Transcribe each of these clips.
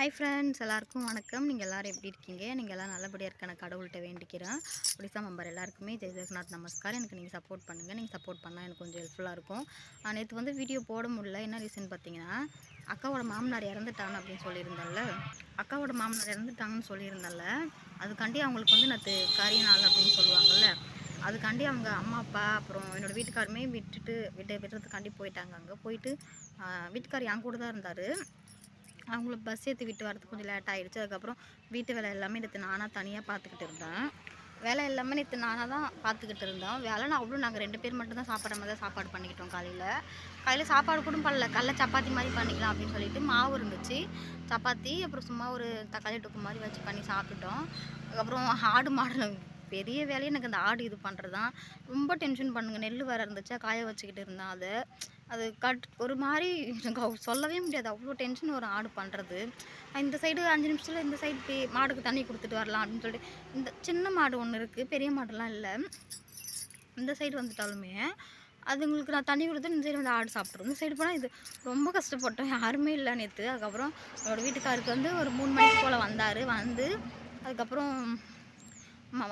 Hi friends எல்லாருக்கும் வணக்கம். நீங்கள் எல்லோரும் எப்படி இருக்கீங்க? நீங்கள் எல்லாம் நல்லபடியாக இருக்க நான் கடவுள்கிட்ட வேண்டிக்கிறேன். ஒடிசா மெம்பர் எல்லாருக்குமே. ஜெய் ஜெகநாத் நமஸ்கார். எனக்கு நீங்கள் சப்போர்ட் பண்ணுங்கள் நீங்கள் சப்போர்ட் பண்ணால் எனக்கு கொஞ்சம் ஹெல்ப்ஃபுல்லாக இருக்கும். நேற்று வந்து வீடியோ போட முடியல. என்ன ரீசன் பார்த்தீங்கன்னா அக்காவோட மாமனார் இறந்துட்டாங்க அப்படின்னு சொல்லியிருந்தேன்ல. அக்காவோட மாமனார் இறந்துட்டாங்கன்னு சொல்லியிருந்தேன்ல. அதுக்காண்டி அவங்களுக்கு வந்து நேற்று கரிய நாள் அப்படின்னு சொல்லுவாங்கள்ல அதுக்காண்டி அவங்க அம்மா அப்பா அப்புறம் என்னோடய வீட்டுக்காருமே விட்டுட்டு விட்டு விடுறதுக்காண்டி போயிட்டாங்க அங்கே. போயிட்டு வீட்டுக்கார் என் கூட தான் இருந்தார். அவங்கள பஸ் ஏற்றி விட்டு வரதுக்கு கொஞ்சம் லேட் ஆகிடுச்சு அதுக்கப்புறம் வீட்டு வேலை எல்லாமே நேற்று நானாக தனியாக பார்த்துக்கிட்டு இருந்தேன். வேலை எல்லாமே நேற்று நானாக தான் பார்த்துக்கிட்டு இருந்தோம் வேலைன்னு அவ்வளோ நாங்கள் ரெண்டு பேர் மட்டும் தான் சாப்பிட்ற மாதிரி தான் சாப்பாடு பண்ணிக்கிட்டோம் காலையில். காலையில் சாப்பாடு கூட பண்ணல. கடல சப்பாத்தி மாதிரி பண்ணிக்கலாம் அப்படின்னு சொல்லிட்டு மாவு இருந்துச்சு. சப்பாத்தி அப்புறம் சும்மா ஒரு தக்காளி தொக்கு மாதிரி வச்சு பண்ணி சாப்பிட்டுட்டோம். அதுக்கப்புறம் ஆடு மாடு பெரிய வேலையை எனக்கு அந்த ஆடு இது பண்ணுறது தான் ரொம்ப டென்ஷன் பண்ணுங்க. நெல் வேறு இருந்துச்சா? காய வச்சுக்கிட்டு இருந்தால் அதை. அது கட் ஒரு மாதிரி எனக்கு சொல்லவே முடியாது. அவ்வளோ டென்ஷன் ஒரு ஆடு பண்ணுறது இந்த சைடு அஞ்சு நிமிஷத்தில் இந்த சைடு போய் மாடுக்கு தண்ணி கொடுத்துட்டு வரலாம் அப்படின்னு சொல்லிட்டு இந்த சின்ன மாடு ஒன்று இருக்குது பெரிய மாடுலாம் இல்லை. இந்த சைடு வந்துட்டாலுமே அதுங்களுக்கு நான் தண்ணி கொடுத்து இந்த சைடு வந்து ஆடு சாப்பிட்றோம் இந்த சைடு போனால் இது ரொம்ப கஷ்டப்பட்டோம். யாருமே இல்லை நேற்று அதுக்கப்புறம் என்னோடய வீட்டுக்காருக்கு வந்து ஒரு மூணு மணிக்கு போல் வந்தார். வந்து அதுக்கப்புறம்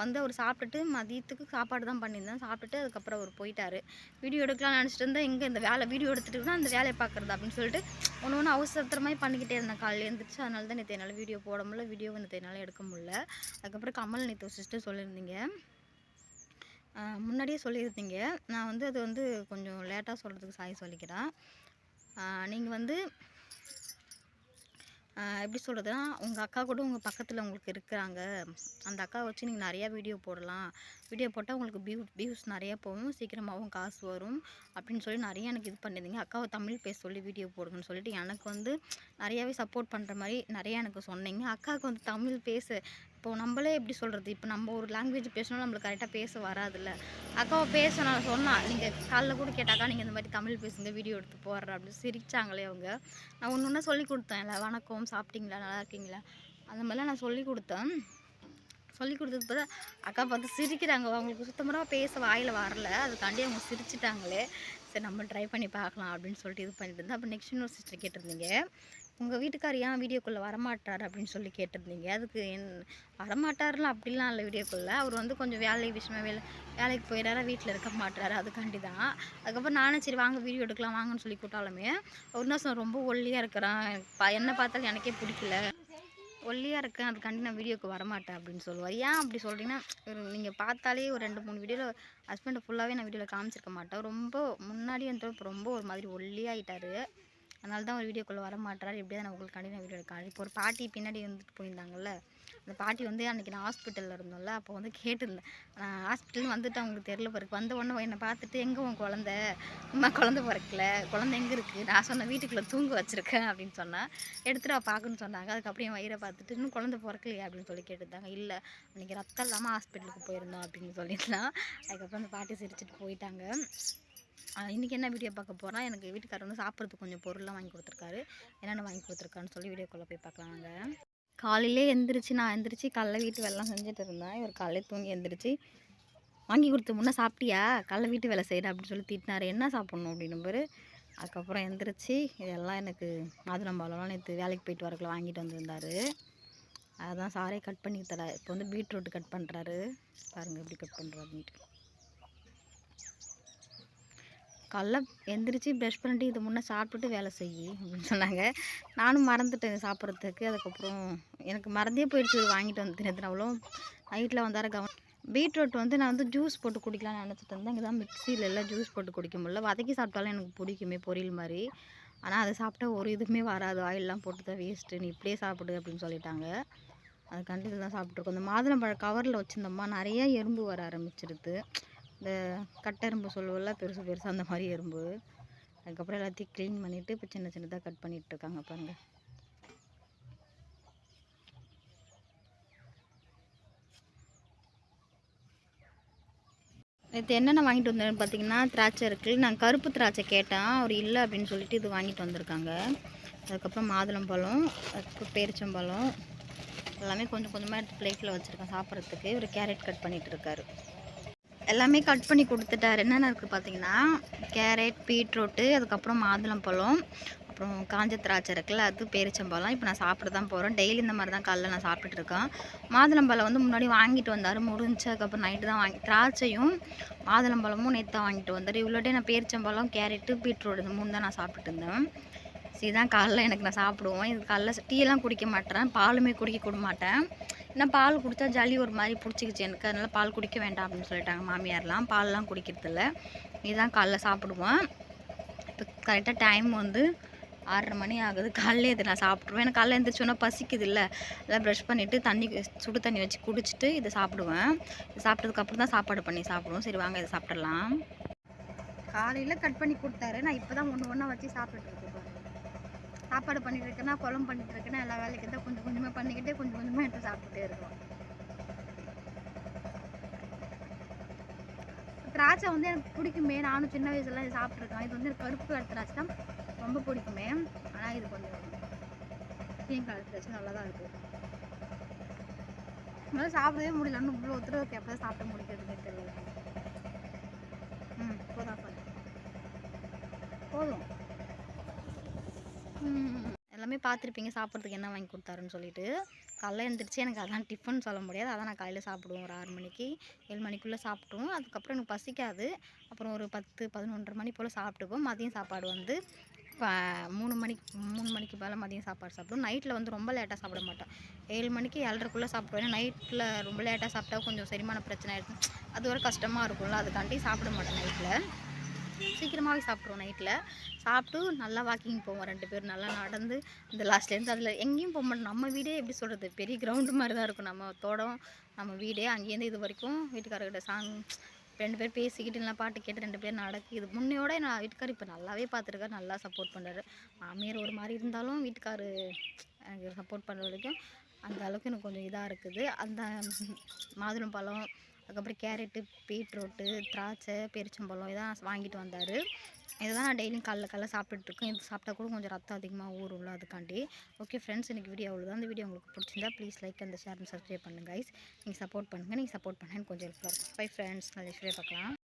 வந்து அவர் சாப்பிட்டுட்டு மதியத்துக்கு சாப்பாடு தான் பண்ணியிருந்தேன். சாப்பிட்டுட்டு அதுக்கப்புறம் அவர் போயிட்டார். வீடியோ எடுக்கலாம்னு நினச்சிட்டு இருந்தால் எங்கே இந்த வேலை வீடியோ எடுத்துகிட்டு தான் அந்த வேலையை பார்க்குறது அப்படின்னு சொல்லிட்டு ஒன்று ஒன்று அவசரத்தரமாக பண்ணிக்கிட்டே இருந்தேன் காலையில் எழுந்திரிச்சு. அதனால தான் நேற்று என்னால் வீடியோ போட முடியல. வீடியோ நேற்று என்னால் எடுக்க முடியல. அதுக்கப்புறம் கமல் நேற்று சிஸ்டர் சொல்லியிருந்தீங்க. முன்னாடியே சொல்லியிருந்தீங்க. நான் வந்து அது வந்து கொஞ்சம் லேட்டாக சொல்கிறதுக்கு சாய் சொல்லிக்கிறேன். நீங்கள் வந்து எப்படி சொல்கிறதுனா உங்கள் அக்கா கூட உங்கள் பக்கத்தில் உங்களுக்கு இருக்கிறாங்க. அந்த அக்கா வச்சு நீங்கள் நிறையா வீடியோ போடலாம். வீடியோ போட்டால் உங்களுக்கு வியூ வியூஸ் நிறையா போகும். சீக்கிரமாகவும் காசு வரும். அப்படின்னு சொல்லி நிறையா எனக்கு இது பண்ணியிருந்தீங்க அக்காவை தமிழ் பேச சொல்லி வீடியோ போடுங்கன்னு சொல்லிட்டு எனக்கு வந்து நிறையாவே சப்போர்ட் பண்ணுற மாதிரி நிறையா எனக்கு சொன்னீங்க. அக்காவுக்கு வந்து தமிழ் பேச இப்போ நம்மளே எப்படி சொல்கிறது இப்போ நம்ம ஒரு லாங்குவேஜ் பேசணும் நம்மளுக்கு கரெக்டாக பேச வராதுல்ல. அக்காவை பேச நான் சொன்னால் நீங்கள் காலைல கூட கேட்டாக்கா நீங்கள் இந்த மாதிரி தமிழ் பேசுங்க வீடியோ எடுத்து போடுற அப்படின்னு சிரித்தாங்களே அவங்க. நான் ஒன்று ஒன்றா சொல்லி கொடுத்தேன் இல்லை வணக்கம் சாப்பிட்டீங்களா? நல்லா இருக்கீங்களா? அந்த மாதிரிலாம் நான் சொல்லி கொடுத்தேன். சொல்லி கொடுத்தது பார்த்தா அக்கா பார்த்து சிரிக்கிறாங்க. அவங்களுக்கு சுத்தமாக பேச வாயில் வரல. அதுக்காண்டி அவங்க சிரிச்சிட்டாங்களே. சரி நம்ம ட்ரை பண்ணி பார்க்கலாம் அப்படின்னு சொல்லிட்டு இது பண்ணிட்டு இருந்தேன். அப்போ நெக்ஸ்ட் இன்னொரு சிஸ்டர் கேட்டிருந்தீங்க. உங்கள் வீட்டுக்கார் ஏன் வீடியோக்குள்ளே வரமாட்டார் அப்படின்னு சொல்லி கேட்டிருந்தீங்க? அதுக்கு என் வரமாட்டார்லாம் அப்படிலாம் இல்லை வீடியோக்குள்ளே. அவர் வந்து கொஞ்சம் வேலை விஷயமா வேலை வேலைக்கு போயிடாரா வீட்டில் இருக்க மாட்டார் அதுக்காண்டி தான். அதுக்கப்புறம் நானே சரி வாங்க வீடியோ எடுக்கலாம் வாங்கன்னு சொல்லி கூட்டாலுமே அவர் என்ன ரொம்ப ஒல்லியாக இருக்கிறான். பா என்ன பார்த்தாலும் எனக்கே பிடிக்கல. ஒல்லியாக இருக்கேன் அதுக்காண்டி நான் வீடியோக்கு வரமாட்டேன் அப்படின்னு சொல்லுவார். ஏன் அப்படி சொல்கிறீங்கன்னா நீங்கள் பார்த்தாலே ஒரு ரெண்டு மூணு வீடியோவில் ஹஸ்பண்டை ஃபுல்லாகவே நான் வீடியோவில் காமிச்சிருக்க மாட்டேன். ரொம்ப முன்னாடி வந்து ரொம்ப ஒரு மாதிரி ஒல்லியாகிட்டார் அதனால தான் ஒரு வீடியோக்குள்ளே வர மாட்டாரு எப்படியாவது நான் உங்களுக்காண்டி நான் வீடியோ எடுக்க இப்போ ஒரு பாட்டி பின்னாடி வந்துட்டு போயிருந்தாங்கல்ல? அந்த பாட்டி வந்து அன்றைக்கி நான் ஹாஸ்பிட்டலில் இருந்தோம்ல அப்போ வந்து கேட்டிருந்தேன். நான் ஹாஸ்பிட்டல் வந்துட்டு அவங்களுக்கு தெரில பிறகு வந்த உடனே என்னை பார்த்துட்டு எங்கே உன் குழந்த? அம்மா குழந்த பிறக்கல. குழந்த எங்கே இருக்குது நான் சொன்ன வீட்டுக்குள்ளே தூங்க வச்சுருக்கேன் அப்படின்னு சொன்னேன் எடுத்துகிட்டு அவள் பார்க்கணும்னு சொன்னாங்க. அதுக்கப்புறம் என் வயிறை பார்த்துட்டு இன்னும் குழந்த பிறக்கலையா? அப்படின்னு சொல்லி கேட்டுருந்தாங்க. இல்லை. அன்றைக்கி ரத்தம் இல்லாமல் ஹாஸ்பிட்டலுக்கு போயிருந்தோம் அப்படின்னு சொல்லிடலாம் அதுக்கப்புறம் அந்த பாட்டி சிரிச்சிட்டு போயிட்டாங்க. இன்றைக்கி இன்னைக்கு என்ன வீடியோ பார்க்க போகிறோம் எனக்கு வீட்டுக்காரர் வந்து சாப்பிட்றதுக்கு கொஞ்சம் பொருள்லாம் வாங்கி கொடுத்துருக்காரு. என்னென்ன வாங்கி கொடுத்துருக்கான்னு சொல்லி வீடியோக்குள்ளே போய் பார்க்கலாம் நாங்கள் காலையிலே எந்திரிச்சு நான் எந்திரிச்சு காலைல வீட்டு வேலைலாம் செஞ்சுட்டு இருந்தேன். இவர் காலையில் தூங்கி எந்திரிச்சு வாங்கி கொடுத்த முன்னே சாப்பிட்டியா? காலைல வீட்டு வேலை செய்கிற அப்படின்னு சொல்லி திட்டினார். என்ன சாப்பிட்ணும்? அப்படின்னு பேர். அதுக்கப்புறம் எந்திரிச்சு இதெல்லாம் எனக்கு மாதுளம்பழம்லாம் நேற்று வேலைக்கு போயிட்டு வரக்குள்ள வாங்கிட்டு வந்திருந்தார். அதான் சாரே கட் பண்ணி தர இப்போ வந்து பீட்ரூட் கட் பண்ணுறாரு பாருங்கள் எப்படி கட் பண்ணுறாருன்ட்டு காலைல எந்திரிச்சு ப்ரெஷ் பண்ணிட்டு இது முன்னே சாப்பிட்டுட்டு வேலை செய் அப்படின்னு சொன்னாங்க. நானும் மறந்துட்டேன் சாப்பிட்றதுக்கு. அதுக்கப்புறம் எனக்கு மறந்தே போயிடுச்சு. வாங்கிட்டு வந்து தினத்தின அவ்வளோ நைட்டில் வந்தார கவனம் பீட்ரூட் வந்து நான் வந்து ஜூஸ் போட்டு குடிக்கலாம்னு நினச்சிட்டு இருந்தேன். இங்கே தான் மிக்சியில் எல்லாம் ஜூஸ் போட்டு குடிக்க முடியல. வதக்கி சாப்பிட்டாலும் எனக்கு பிடிக்குமே பொரியல் மாதிரி. ஆனால் அதை சாப்பிட்டா ஒரு இதுவுமே வராது. ஆயிலெலாம் போட்டு தான் வேஸ்ட்டு நீ இப்படியே சாப்பிடு அப்படின்னு சொல்லிட்டாங்க. கண்டித்து தான் சாப்பிட்ருக்கோம் இந்த மாதுளம்பழம் கவரில் வச்சுருந்தோம்மா நிறைய எறும்பு வர ஆரம்பிச்சிருது. இந்த கட்டெரும்பு சொல்லுவோம்ல பெருசு பெருசாக அந்த மாதிரி எறும்பு. அதுக்கப்புறம் எல்லாத்தையும் க்ளீன் பண்ணிவிட்டு இப்போ சின்ன சின்னதாக கட் பண்ணிகிட்ருக்காங்க இருக்காங்க பாருங்க. நேற்று என்னென்ன வாங்கிட்டு வந்தேன்னு பார்த்தீங்கன்னா திராட்சை இருக்குது நான் கருப்பு திராட்சை கேட்டேன். அவர் இல்லை அப்படின்னு சொல்லிட்டு இது வாங்கிட்டு வந்திருக்காங்க. அதுக்கப்புறம் மாதுளம்பழம் அதுக்கப்புறம் பேரிச்சம்பழம் எல்லாமே கொஞ்சம் கொஞ்சமாக எடுத்து பிளேட்டில் வச்சுருக்கேன் சாப்பிட்றதுக்கு. இவர் கேரட் கட் பண்ணிகிட்டு இருக்காரு. எல்லாமே கட் பண்ணி கொடுத்துட்டாரு. என்னென்ன இருக்குது பார்த்தீங்கன்னா கேரட் பீட்ரூட்டு அதுக்கப்புறம் மாதுளம்பழம் அப்புறம் காஞ்ச திராட்சை இருக்குல்ல அது பேரிச்சம்பழம். இப்போ நான் சாப்பிட தான் போகிறேன் டெய்லி இந்த மாதிரி தான் காலைல நான் சாப்பிட்டுட்டு இருக்கேன். மாதுளம்பழம் வந்து முன்னாடி வாங்கிட்டு வந்தார். முடிஞ்சு அதுக்கப்புறம் நைட்டு தான் வாங்கி திராட்சையும் மாதுளம்பழமும் நேற்று தான் வாங்கிட்டு வந்தார். இவ்வளோட்டே நான் பேரிச்சம்பழம் கேரட்டு பீட்ரூட் இந்த மூணு தான் நான் சாப்பிட்டுட்டு இருந்தேன். சரி தான் காலைல எனக்கு நான் சாப்பிடுவோம். இது காலைல டீயெல்லாம் குடிக்க மாட்டேன் பாலுமே குடிக்க கூட மாட்டேன். ஏன்னா பால் குடித்தா ஜளி ஒரு மாதிரி பிடிச்சிக்கிச்சு எனக்கு. அதனால் பால் குடிக்க வேண்டாம் அப்படின்னு சொல்லிட்டாங்க மாமியார்லாம். பால்லாம் குடிக்கிறதில்ல இதுதான் காலைல சாப்பிடுவேன் இப்போ கரெக்டாக டைம் வந்து ஆறரை மணி ஆகுது. காலைல இதை நான் சாப்பிட்ருவேன் எனக்கு காலைல எழுந்திரிச்சோன்னா பசிக்குது இல்லை. எல்லாம் ப்ரஷ் பண்ணிவிட்டு தண்ணி சுடு தண்ணி வச்சு குடிச்சிட்டு இதை சாப்பிடுவேன். இது சாப்பிட்டதுக்கப்புறம் தான் சாப்பாடு பண்ணி சாப்பிடுவோம். சரி வாங்க இதை சாப்பிட்றலாம் காலையில் கட் பண்ணி கொடுத்தாரு. நான் இப்போ தான் ஒன்று ஒன்றா வச்சு சாப்பிட்டுருக்கேன் சாப்பாடு பண்ணிட்டு இருக்கேன்னா குழம்பு பண்ணிட்டு இருக்கேன்னா எல்லா வேலைக்கு தான் கொஞ்சம் கொஞ்சமாக பண்ணிக்கிட்டே கொஞ்சம் கொஞ்சமாக எடுத்து சாப்பிட்டுட்டே இருக்கோம் திராட்சை வந்து எனக்கு பிடிக்குமே. நானும் சின்ன வயசுல இது சாப்பிட்ருக்கேன் இது வந்து எனக்கு கருப்பு கலர் திராட்சை தான். ரொம்ப பிடிக்குமே. ஆனால் இது கொஞ்சம் கிரீன் கலர் திராட்சை நல்லா தான் இருக்குது முதல்ல சாப்பிடவே முடியலன்னு இவ்வளோ ஒருத்தர் எப்போ சாப்பிட முடிக்கிறதுனே தெரியல. ம் போதும் போதும். போதும். எல்லாமே பார்த்துருப்பீங்க. சாப்பிட்றதுக்கு என்ன வாங்கி கொடுத்தாருன்னு சொல்லிட்டு. காலைல எழுந்திரிச்சு எனக்கு அதெல்லாம் டிஃபன் சொல்ல முடியாது. அதான் நான் காலையில் சாப்பிடுவோம் ஒரு ஆறு மணிக்கு ஏழு மணிக்குள்ளே சாப்பிட்டுருவோம். அதுக்கப்புறம் எனக்கு பசிக்காது. அப்புறம் ஒரு பத்து பதினொன்றரை மணி போல் சாப்பிட்டுப்போம். மதியம் சாப்பாடு வந்து ப- மூணு மணிக்கு மூணு மணிக்கு மேலே மதியம் சாப்பாடு சாப்பிடுவோம். நைட்டில் வந்து ரொம்ப லேட்டாக சாப்பிட மாட்டோம் ஏழு மணிக்கு ஏழரைக்குள்ளே சாப்பிடுவோம் ஏன்னா நைட்டில் ரொம்ப லேட்டாக சாப்பிட்டா கொஞ்சம் செரிமான பிரச்சனை இருக்கும் அது ஒரு கஷ்டமாக இருக்கும்ல. அதுக்காண்டி சாப்பிட மாட்டேன் நைட்டில் சீக்கிரமாகவே சாப்பிட்ருவோம் நைட்டில் சாப்பிட்டு நல்லா வாக்கிங் போவோம் ரெண்டு பேரும். நல்லா நடந்து இந்த லாஸ்ட்லேருந்து அதில் எங்கேயும் போக மாட்டோம். நம்ம வீடே எப்படி சொல்கிறது பெரிய கிரவுண்டு மாதிரி தான் இருக்கும். நம்ம தோட்டம் நம்ம வீடே. அங்கேருந்து இது வரைக்கும் வீட்டுக்காரர்கிட்ட சாங் ரெண்டு பேர் பேசிக்கிட்டு இல்லை பாட்டு கேட்டு ரெண்டு பேர் நடக்கு. இது முன்னையோட நான் வீட்டுக்கார் இப்போ நல்லாவே பார்த்துருக்காரு. நல்லா சப்போர்ட் பண்ணுறாரு மாமியார் ஒரு மாதிரி இருந்தாலும் வீட்டுக்காரு எனக்கு சப்போர்ட் பண்ணுற வரைக்கும் அந்த அளவுக்கு எனக்கு கொஞ்சம் இதாக இருக்குது. அந்த மாதுளம் பழம் அதுக்கப்புறம் கேரட்டு பீட்ரூட்டு திராட்சை பெருச்சம்பழம் இதான் வாங்கிட்டு வந்தார். இதுதான் நான் டெய்லியும் காலைல காலைல சாப்பிட்டுட்டு இது சாப்பிட்டா கூட கொஞ்சம் ரத்தம் அதிகமாக ஊறும்ல அதுக்காண்டி. ஓகே ஃப்ரெண்ட்ஸ் எனக்கு வீடியோ அவ்வளோதான் இந்த வீடியோ உங்களுக்கு பிடிச்சிருந்தா ப்ளீஸ் லைக் அந்த ஷேர் சப்ஸ்கிரைப் பண்ணுங்கள் கைஸ் நீங்கள் சப்போர்ட் பண்ணுங்கள் நீங்கள் சப்போர்ட் பண்ணேன்னு கொஞ்சம் ஹெல்ப்ஃபுல்லாக இருக்கும். பை ஃப்ரெண்ட்ஸ் நான் ஷேர் பார்க்கலாம்.